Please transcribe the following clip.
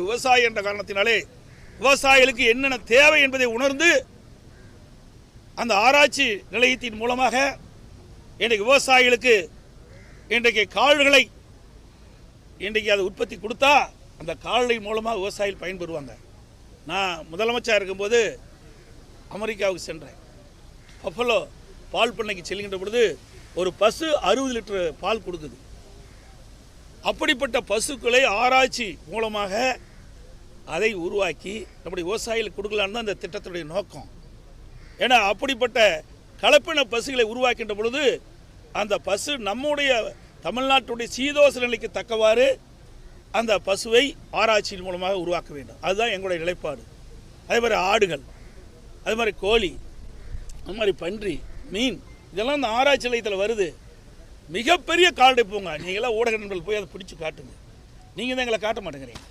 ஒரு விவசாயி என்ற காரணத்தினாலே விவசாயிகளுக்கு என்னென்ன தேவை என்பதை உணர்ந்து அந்த ஆராய்ச்சி நிலையத்தின் மூலமாக இன்றைக்கு விவசாயிகளுக்கு இன்றைக்கு கால்களை இன்றைக்கு அதை உற்பத்தி கொடுத்தா அந்த கால்நடை மூலமாக விவசாயிகள் பயன்பெறுவாங்க. நான் முதலமைச்சர் இருக்கும்போது அமெரிக்காவுக்கு சென்றேன். பஃபலோ பால் பண்ணைக்கு செல்கின்ற பொழுது ஒரு பசு அறுபது லிட்டர் பால் கொடுக்குது. அப்படிப்பட்ட பசுக்களை ஆராய்ச்சி மூலமாக அதை உருவாக்கி நம்முடைய விவசாயிகளுக்கு கொடுக்கலான்னு தான் அந்த திட்டத்துடைய நோக்கம். ஏன்னா அப்படிப்பட்ட கலப்பின பசுகளை உருவாக்கின்ற பொழுது அந்த பசு நம்முடைய தமிழ்நாட்டுடைய சீதோச நிலைக்கு தக்கவாறு அந்த பசுவை ஆராய்ச்சியின் மூலமாக உருவாக்க வேண்டும். அதுதான் எங்களுடைய நிலைப்பாடு. அதே மாதிரி ஆடுகள் அதே மாதிரி கோழி அது மாதிரி பன்றி மீன் இதெல்லாம் இந்த ஆராய்ச்சி நிலையத்தில் வருது. மிகப்பெரிய கால்நடை போங்க. நீங்களாம் ஊடக நண்பர்கள் போய் அதை பிடிச்சி காட்டுங்க. நீங்கள் தான் எங்களை காட்ட மாட்டேங்கிறீங்க.